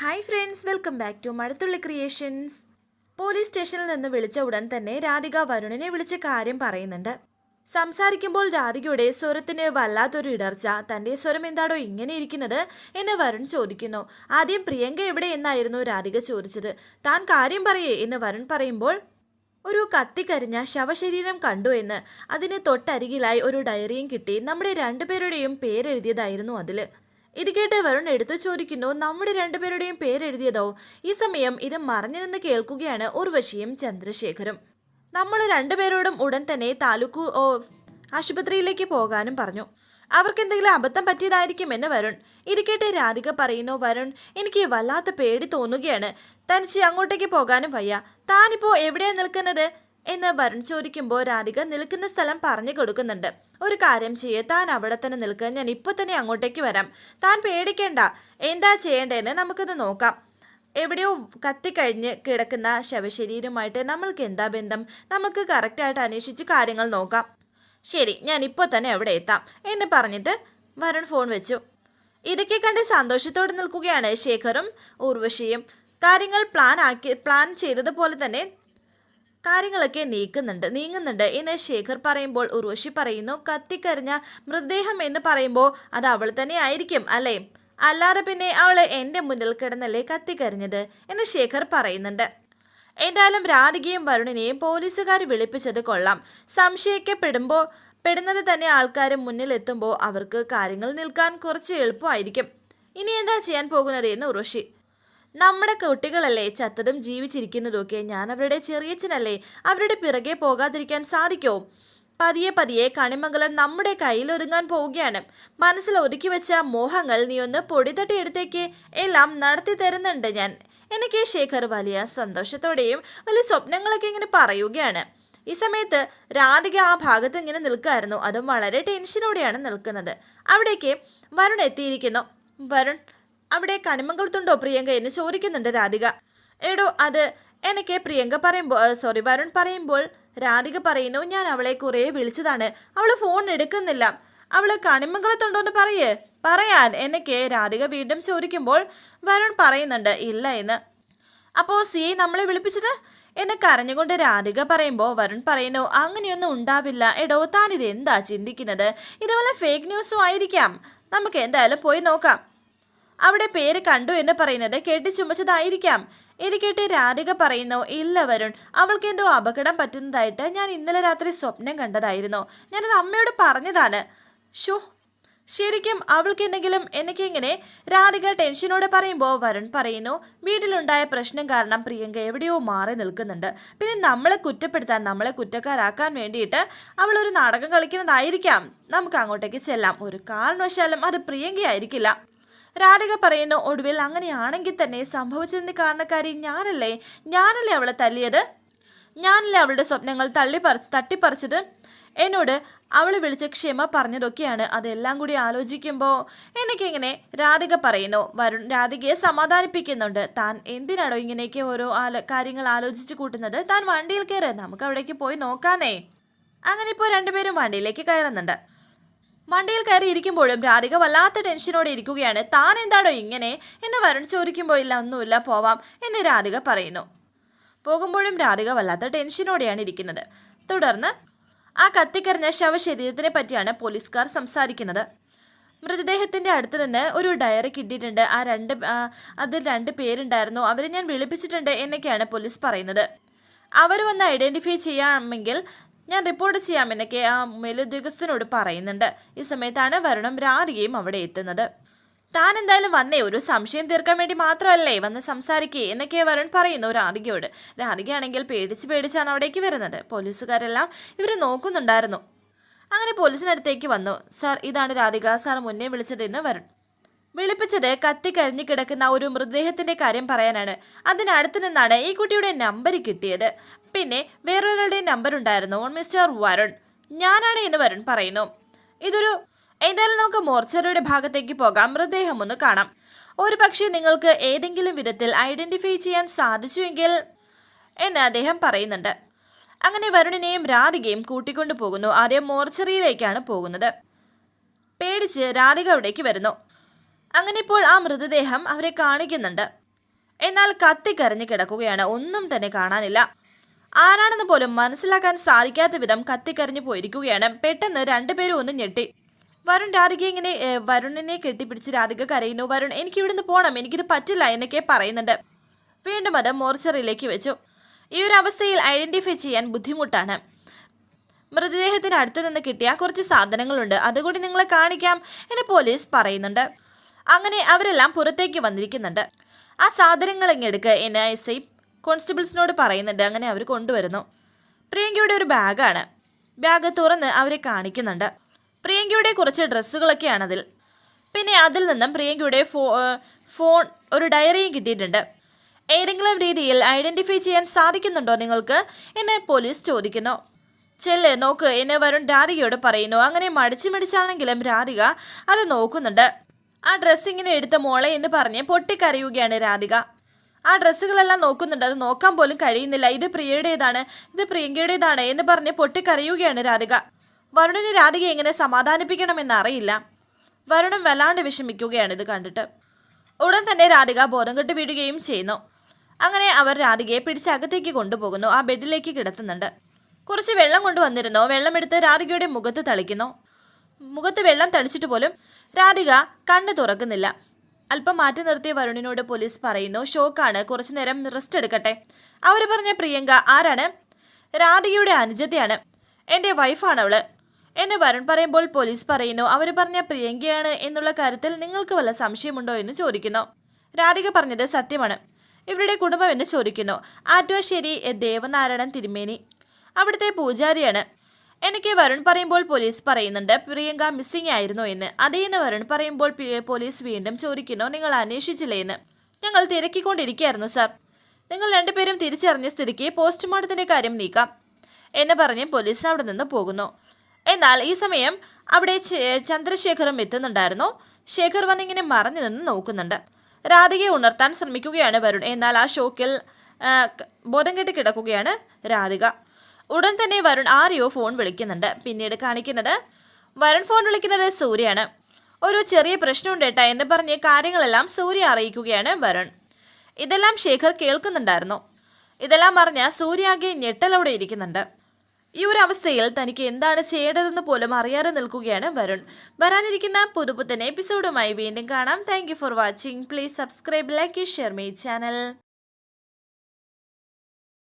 Hi friends welcome back to Mazhathulli creations police സ്റ്റേഷനിൽ നിന്ന് വിളിച്ച ഉടൻ തന്നെ രാധിക വരുണിനെ വിളിച്ച കാര്യം പറയുന്നുണ്ട്. സംസാരിക്കുമ്പോൾ രാധികയുടെ സ്വരത്തിന് വല്ലാത്തൊരു ഇടർച്ച തന്റെ സ്വരം എന്താടോ ഇങ്ങനെ ഇരിക്കുന്നത് എന്ന് വരുൺ ചോദിക്കുന്നു. ആദ്യം പ്രിയങ്ക എവിടെ എന്നായിരുന്നു രാധിക ചോദിച്ചത്. താൻ കാര്യം പറയേ എന്ന് വരുൺ പറയുമ്പോൾ ഒരു കത്തിക്കരിഞ്ഞ ശവശരീരം കണ്ടു എന്ന്. അതിന് തൊട്ടരികിലായി ഒരു ഡയറിയും കിട്ടി. നമ്മുടെ രണ്ടുപേരുടെയും പേരെഴുതിയതായിരുന്നു അതിൽ ഇത് കേട്ട് വരുൺ എടുത്തു ചോദിക്കുന്നു. നമ്മുടെ രണ്ടുപേരുടെയും പേരെഴുതിയതോ ഈ സമയം ഇത് മറഞ്ഞു കേൾക്കുകയാണ് ഉർവശിയും ചന്ദ്രശേഖരും. നമ്മൾ രണ്ടുപേരോടും ഉടൻ തന്നെ താലൂക്ക് ആശുപത്രിയിലേക്ക് പോകാനും പറഞ്ഞു. അവർക്ക് എന്തെങ്കിലും അബദ്ധം പറ്റിയതായിരിക്കുമെന്ന് വരുൺ. ഇരിക്കട്ടെ രാധിക പറയുന്നു വരുൺ എനിക്ക് വല്ലാത്ത പേടി തോന്നുകയാണ്. തനിച്ച് അങ്ങോട്ടേക്ക് പോകാനും വയ്യ. താനിപ്പോൾ എവിടെയാണ് നിൽക്കുന്നത്? എന്ന് വരുൺ ചോദിക്കുമ്പോൾ രാധിക നിൽക്കുന്ന സ്ഥലം പറഞ്ഞു കൊടുക്കുന്നുണ്ട്. ഒരു കാര്യം ചെയ്യേ താൻ അവിടെ തന്നെ നിൽക്കുക ഞാൻ ഇപ്പോൾ തന്നെ അങ്ങോട്ടേക്ക് വരാം. താൻ പേടിക്കേണ്ട. എന്താ ചെയ്യേണ്ടതെന്ന് നമുക്കിത് നോക്കാം. എവിടെയോ കത്തിക്കഴിഞ്ഞ് കിടക്കുന്ന ശവശരീരമായിട്ട് നമ്മൾക്ക് എന്താ ബന്ധം? നമുക്ക് കറക്റ്റായിട്ട് അന്വേഷിച്ച് കാര്യങ്ങൾ നോക്കാം. ശരി ഞാൻ ഇപ്പോൾ തന്നെ അവിടെ എത്താം എന്ന് പറഞ്ഞിട്ട് വരുൺ ഫോൺ വെച്ചു. ഇതൊക്കെ കണ്ട് സന്തോഷത്തോടെ നിൽക്കുകയാണ് ശേഖറും ഉർവശിയും കാര്യങ്ങൾ പ്ലാൻ ആക്കി പ്ലാൻ ചെയ്തതുപോലെ തന്നെ കാര്യങ്ങളൊക്കെ നീക്കുന്നുണ്ട് നീങ്ങുന്നുണ്ട് എന്ന് ശേഖർ പറയുമ്പോൾ ഉർവശി പറയുന്നു കത്തിക്കരിഞ്ഞ മൃതദേഹം എന്ന് പറയുമ്പോൾ അത് അവൾ തന്നെ ആയിരിക്കും അല്ലേ? അല്ലാതെ പിന്നെ അവൾ എന്റെ മുന്നിൽ കിടന്നല്ലേ കത്തിക്കരിഞ്ഞത്? എന്ന് ശേഖർ പറയുന്നുണ്ട്. എന്തായാലും രാധികയും വരുണിനെയും പോലീസുകാർ വിളിപ്പിച്ചത് കൊള്ളാം. സംശയിക്കപ്പെടുമ്പോൾ പെടുന്നത് തന്നെ ആൾക്കാർ മുന്നിലെത്തുമ്പോൾ അവർക്ക് കാര്യങ്ങൾ നിൽക്കാൻ കുറച്ച് എളുപ്പമായിരിക്കും. ഇനി എന്താ ചെയ്യാൻ പോകുന്നത് എന്ന് ഉറവശി നമ്മുടെ കുട്ടികളല്ലേ ചത്തതും ജീവിച്ചിരിക്കുന്നതും ഒക്കെ ഞാൻ അവരുടെ ചെറിയച്ഛനല്ലേ അവരുടെ പിറകെ പോകാതിരിക്കാൻ സാധിക്കോ? പതിയെ പതിയെ കണിമംഗലം നമ്മുടെ കയ്യിൽ ഒരുങ്ങാൻ പോവുകയാണ്. മനസ്സിൽ ഒതുക്കി വെച്ച മോഹങ്ങൾ നീ ഒന്ന് പൊടിതട്ടി എടുത്തേക്ക്. എല്ലാം നടത്തി തരുന്നുണ്ട് ഞാൻ. എനിക്ക് ശേഖർ വലിയ സന്തോഷത്തോടെയും വലിയ സ്വപ്നങ്ങളൊക്കെ ഇങ്ങനെ പറയുകയാണ്. ഈ സമയത്ത് രാധിക ആ ഭാഗത്ത് ഇങ്ങനെ നിൽക്കുമായിരുന്നു അതും വളരെ ടെൻഷനോടെയാണ് നിൽക്കുന്നത്. അവിടേക്ക് വരുൺ എത്തിയിരിക്കുന്നു. വരുൺ അവിടെ കണിമംഗലത്തുണ്ടോ പ്രിയങ്ക എന്ന് ചോദിക്കുന്നുണ്ട് രാധിക. എടോ അത് എനിക്ക് പ്രിയങ്ക പറയുമ്പോൾ സോറി വരുൺ പറയുമ്പോൾ രാധിക പറയുന്നു ഞാൻ അവളെ കുറേ വിളിച്ചതാണ്. അവൾ ഫോൺ എടുക്കുന്നില്ല. അവൾ കണിമംഗലത്തുണ്ടോ എന്ന് പറയേ. പറയാൻ എനിക്ക് രാധിക വീണ്ടും ചോദിക്കുമ്പോൾ വരുൺ പറയുന്നുണ്ട് ഇല്ല എന്ന്. അപ്പോൾ സി നമ്മളെ വിളിപ്പിച്ചത്? എന്നെ കരഞ്ഞുകൊണ്ട് രാധിക പറയുമ്പോൾ വരുൺ പറയുന്നു അങ്ങനെയൊന്നും ഉണ്ടാവില്ല. എടോ താൻ ഇത് എന്താ ചിന്തിക്കുന്നത്? ഇതുപോലെ ഫേക്ക് ന്യൂസും ആയിരിക്കാം. നമുക്ക് എന്തായാലും പോയി നോക്കാം. അവിടെ പേര് കണ്ടു എന്ന് പറയുന്നത് കെട്ടിച്ചുമച്ചതായിരിക്കാം ഇത് കേട്ട് രാധിക പറയുന്നു ഇല്ല വരുൺ അവൾക്ക് എന്തോ അപകടം പറ്റുന്നതായിട്ട് ഞാൻ ഇന്നലെ രാത്രി സ്വപ്നം കണ്ടതായിരുന്നു. ഞാനത് അമ്മയോട് പറഞ്ഞതാണ്. ഷോ ശരിക്കും അവൾക്ക് എന്തെങ്കിലും എനിക്കിങ്ങനെ രാധിക ടെൻഷനോടെ പറയുമ്പോൾ വരുൺ പറയുന്നു വീട്ടിലുണ്ടായ പ്രശ്നം കാരണം പ്രിയങ്ക എവിടെയോ മാറി നിൽക്കുന്നുണ്ട്. പിന്നെ നമ്മളെ കുറ്റപ്പെടുത്താൻ നമ്മളെ കുറ്റക്കാരാക്കാൻ വേണ്ടിയിട്ട് അവൾ ഒരു നാടകം കളിക്കുന്നതായിരിക്കാം. നമുക്ക് അങ്ങോട്ടേക്ക് ചെല്ലാം. ഒരു കാരണവശാലും അത് പ്രിയങ്കയായിരിക്കില്ല. രാധിക പറയുന്നു ഒടുവിൽ അങ്ങനെയാണെങ്കിൽ തന്നെ സംഭവിച്ചതിന്റെ കാരണക്കാരി ഞാനല്ലേ? ഞാനല്ലേ അവളെ തല്ലിയത്? ഞാനല്ലേ അവളുടെ സ്വപ്നങ്ങൾ തള്ളിപ്പറിച്ച് തട്ടിപ്പറിച്ചത്? എന്നോട് അവൾ വിളിച്ച് ക്ഷമ പറഞ്ഞതൊക്കെയാണ്. അതെല്ലാം കൂടി ആലോചിക്കുമ്പോൾ എനിക്കിങ്ങനെ രാധിക പറയുന്നു. വരുൺ രാധികയെ സമാധാനിപ്പിക്കുന്നുണ്ട്. താൻ എന്തിനാണോ ഇങ്ങനെയൊക്കെ ഓരോ ആലോ കാര്യങ്ങൾ ആലോചിച്ച് കൂട്ടുന്നത്? താൻ വണ്ടിയിൽ കയറ്. നമുക്ക് അവിടേക്ക് പോയി നോക്കാനേ അങ്ങനെ ഇപ്പോൾ രണ്ടുപേരും വണ്ടിയിലേക്ക് കയറുന്നുണ്ട്. വണ്ടിയിൽ കയറി ഇരിക്കുമ്പോഴും രാധിക വല്ലാത്ത ടെൻഷനോടെ ഇരിക്കുകയാണ്. താൻ എന്താണോ ഇങ്ങനെ? എന്ന് വരുൺ ചോദിക്കുമ്പോൾ ഇല്ല ഒന്നുമില്ല പോവാം എന്ന് രാധിക പറയുന്നു. പോകുമ്പോഴും രാധിക വല്ലാത്ത ടെൻഷനോടെയാണ് ഇരിക്കുന്നത്. തുടർന്ന് ആ കത്തിക്കറിഞ്ഞ ശവശരീരത്തിനെ പറ്റിയാണ് പോലീസുകാർ സംസാരിക്കുന്നത്. മൃതദേഹത്തിന്റെ അടുത്ത് നിന്ന് ഒരു ഡയറി കിട്ടിയിട്ടുണ്ട്. ആ രണ്ട് അതിൽ രണ്ട് പേരുണ്ടായിരുന്നു. അവരെ ഞാൻ വിളിപ്പിച്ചിട്ടുണ്ട് എന്നൊക്കെയാണ് പോലീസ് പറയുന്നത്. അവർ വന്ന് ഐഡന്റിഫൈ ചെയ്യാമെങ്കിൽ ഞാൻ റിപ്പോർട്ട് ചെയ്യാമെന്നൊക്കെ ആ മേലുദ്യോഗസ്ഥനോട് പറയുന്നുണ്ട്. ഈ സമയത്താണ് വരുണും രാധികയും അവിടെ എത്തുന്നത്. താൻ എന്തായാലും വന്നേ ഒരു സംശയം തീർക്കാൻ വേണ്ടി മാത്രമല്ലേ വന്ന് സംസാരിക്കേ എന്നൊക്കെ വരുൺ പറയുന്നു രാധികയോട്. രാധികയാണെങ്കിൽ പേടിച്ച് പേടിച്ചാണ് അവിടേക്ക് വരുന്നത്. പോലീസുകാരെല്ലാം ഇവരെ നോക്കുന്നുണ്ടായിരുന്നു. അങ്ങനെ പോലീസിനടുത്തേക്ക് വന്നു. സാർ ഇതാണ് രാധിക. സാർ മുന്നേ വിളിച്ചതെന്ന് വരുൺ. വിളിപ്പിച്ചത് കത്തിക്കരിഞ്ഞു കിടക്കുന്ന ഒരു മൃതദേഹത്തിന്റെ കാര്യം പറയാനാണ്. അതിനടുത്ത് നിന്നാണ് ഈ കുട്ടിയുടെ നമ്പർ കിട്ടിയത്. പിന്നെ വേറൊരാളുടെ നമ്പർ ഉണ്ടായിരുന്നു മിസ്റ്റർ വരുൺ. ഞാനാണ് എന്ന് വരുൺ പറയുന്നു. ഇതൊരു എന്തായാലും നമുക്ക് മോർച്ചറിയുടെ ഭാഗത്തേക്ക് പോകാം. മൃതദേഹം ഒന്ന് കാണാം. ഒരു പക്ഷേ നിങ്ങൾക്ക് ഏതെങ്കിലും വിധത്തിൽ ഐഡന്റിഫൈ ചെയ്യാൻ സാധിച്ചുവെങ്കിൽ എന്ന് അദ്ദേഹം പറയുന്നുണ്ട്. അങ്ങനെ വരുണിനെയും രാധികയും കൂട്ടിക്കൊണ്ടു പോകുന്നു ആദ്യം മോർച്ചറിയിലേക്കാണ് പോകുന്നത്. പേടിച്ച് രാധിക അവിടേക്ക് വരുന്നു. അങ്ങനെ ഇപ്പോൾ ആ മൃതദേഹം അവരെ കാണിക്കുന്നുണ്ട്. എന്നാൽ കത്തിക്കരഞ്ഞു കിടക്കുകയാണ്. ഒന്നും തന്നെ കാണാനില്ല. ആരാണെന്ന് പോലും മനസ്സിലാക്കാൻ സാധിക്കാത്ത വിധം കത്തിക്കരഞ്ഞു പോയിരിക്കുകയാണ്. പെട്ടെന്ന് രണ്ടുപേരും ഒന്ന് ഞെട്ടി. വരുൺ രാധിക ഇങ്ങനെ വരുണിനെ കെട്ടിപ്പിടിച്ച് രാധിക കരയുന്നു. വരുൺ എനിക്ക് ഇവിടുന്ന് പോകണം എനിക്കിത് പറ്റില്ല എന്നൊക്കെ പറയുന്നുണ്ട്. വീണ്ടും അത് മോർച്ചറിയിലേക്ക് വെച്ചു. ഈ ഒരു അവസ്ഥയിൽ ഐഡന്റിഫൈ ചെയ്യാൻ ബുദ്ധിമുട്ടാണ്. മൃതദേഹത്തിന് അടുത്ത് നിന്ന് കിട്ടിയ കുറച്ച് സാധനങ്ങളുണ്ട്. അതുകൂടി നിങ്ങളെ കാണിക്കാം എന്ന് പോലീസ് പറയുന്നുണ്ട്. അങ്ങനെ അവരെല്ലാം പുറത്തേക്ക് വന്നിരിക്കുന്നുണ്ട്. ആ സാധനങ്ങൾ ഇങ്ങെടുക്കുക എൻ ഐ എസ് ഐ കോൺസ്റ്റബിൾസിനോട് പറയുന്നുണ്ട്. അങ്ങനെ അവർ കൊണ്ടുവരുന്നു. പ്രിയങ്കയുടെ ഒരു ബാഗാണ്. ബാഗ് തുറന്ന് അവരെ കാണിക്കുന്നുണ്ട്. പ്രിയങ്കയുടെ കുറച്ച് ഡ്രസ്സുകളൊക്കെയാണ് അതിൽ പിന്നെ അതിൽ നിന്നും പ്രിയങ്കയുടെ ഫോ ഫോൺ ഒരു ഡയറിയും കിട്ടിയിട്ടുണ്ട്. ഏതെങ്കിലും രീതിയിൽ ഐഡന്റിഫൈ ചെയ്യാൻ സാധിക്കുന്നുണ്ടോ നിങ്ങൾക്ക്? എന്നെ പോലീസ് ചോദിക്കുന്നു. ചെല്ല് നോക്ക് എന്നെ വരും രാധികയോട് പറയുന്നു. അങ്ങനെ മടിച്ചു മടിച്ചാണെങ്കിലും രാധിക അത് നോക്കുന്നുണ്ട്. ആ ഡ്രസ്സ് ഇങ്ങനെ എടുത്ത മോളെ എന്ന് പറഞ്ഞ് പൊട്ടിക്കരയുകയാണ് രാധിക. ആ ഡ്രസ്സുകളെല്ലാം നോക്കുന്നുണ്ട്. അത് നോക്കാൻ പോലും കഴിയുന്നില്ല. ഇത് പ്രിയയുടേതാണ്. ഇത് പ്രിയങ്കയുടേതാണ് എന്ന് പറഞ്ഞ് പൊട്ടിക്കരയുകയാണ് രാധിക. വരുണിന് രാധിക എങ്ങനെ സമാധാനിപ്പിക്കണമെന്ന് അറിയില്ല. വരുണൻ വല്ലാണ്ട് വിഷമിക്കുകയാണ് ഇത് കണ്ടിട്ട്. ഉടൻ തന്നെ രാധിക ബോധം കെട്ട് വീഴുകയും ചെയ്യുന്നു. അങ്ങനെ അവർ രാധികയെ പിടിച്ച് അകത്തേക്ക് കൊണ്ടുപോകുന്നു. ആ ബെഡിലേക്ക് കിടത്തുന്നുണ്ട്. കുറച്ച് വെള്ളം കൊണ്ടുവന്നിരുന്നു. വെള്ളമെടുത്ത് രാധികയുടെ മുഖത്ത് തളിക്കുന്നു. മുഖത്ത് വെള്ളം തളിച്ചിട്ട് പോലും രാധിക കണ്ണ് തുറക്കുന്നില്ല. അല്പം മാറ്റി നിർത്തിയ വരുണിനോട് പോലീസ് പറയുന്നു ഷോക്കാണ് കുറച്ചു നേരം റെസ്റ്റ് എടുക്കട്ടെ. അവർ പറഞ്ഞ പ്രിയങ്ക ആരാണ്? രാധികയുടെ അനുജത്തെയാണ്. എന്റെ വൈഫാണ് അവൾ എന്ന് വരുൺ പറയുമ്പോൾ പോലീസ് പറയുന്നു അവർ പറഞ്ഞ പ്രിയങ്കയാണ് എന്നുള്ള കാര്യത്തിൽ നിങ്ങൾക്ക് വല്ല സംശയമുണ്ടോ എന്ന് ചോദിക്കുന്നു. രാധിക പറഞ്ഞത് സത്യമാണ്. ഇവരുടെ കുടുംബം എന്ന് ചോദിക്കുന്നു ആറ്റുവശ്ശേരി ദേവനാരായണൻ തിരുമേനി. അവിടുത്തെ പൂജാരിയാണ്. എനിക്ക് വരുൺ പറയുമ്പോൾ പോലീസ് പറയുന്നുണ്ട് പ്രിയങ്ക മിസ്സിംഗ് ആയിരുന്നു എന്ന്. അതേന്ന് വരുൺ പറയുമ്പോൾ പോലീസ് വീണ്ടും ചോദിക്കുന്നു നിങ്ങൾ അന്വേഷിച്ചില്ലേ എന്ന്? ഞങ്ങൾ തിരക്കിക്കൊണ്ടിരിക്കുകയായിരുന്നു സാർ നിങ്ങൾ രണ്ടുപേരും തിരിച്ചറിഞ്ഞ സ്ഥിതിക്ക് പോസ്റ്റ്മോർട്ടത്തിന്റെ കാര്യം നീക്കാം എന്ന് പറഞ്ഞ് പോലീസ് അവിടെ നിന്ന് പോകുന്നു. എന്നാൽ ഈ സമയം അവിടെ ചന്ദ്രശേഖറും എത്തുന്നുണ്ടായിരുന്നു. ശേഖർ വന്നിങ്ങനെ മറഞ്ഞു നിന്ന് നോക്കുന്നുണ്ട്. രാധികയെ ഉണർത്താൻ ശ്രമിക്കുകയാണ് വരുൺ. എന്നാൽ ആ ഷോക്കിൽ ബോധം കെട്ട് കിടക്കുകയാണ് രാധിക. ഉടൻ തന്നെ വരുൺ ആരെയോ ഫോൺ വിളിക്കുന്നുണ്ട്. പിന്നീട് കാണിക്കുന്നത് വരുൺ ഫോൺ വിളിക്കുന്നത് സൂര്യയാണ്. ഒരു ചെറിയ പ്രശ്നമുണ്ട് ഏട്ടാ എന്ന് പറഞ്ഞ് കാര്യങ്ങളെല്ലാം സൂര്യ അറിയിക്കുകയാണ് വരുൺ. ഇതെല്ലാം ശേഖർ കേൾക്കുന്നുണ്ടായിരുന്നു. ഇതെല്ലാം അറിഞ്ഞ സൂര്യാകെ ഞെട്ടലോടെ ഇരിക്കുന്നുണ്ട്. ഈ ഒരു അവസ്ഥയിൽ തനിക്ക് എന്താണ് ചെയ്യേണ്ടതെന്ന് പോലും അറിയാതെ നിൽക്കുകയാണ് വരുൺ. വരാനിരിക്കുന്ന പുതുപുത്തൻ എപ്പിസോഡുമായി വീണ്ടും കാണാം. Thank for watching please subscribe like share my channel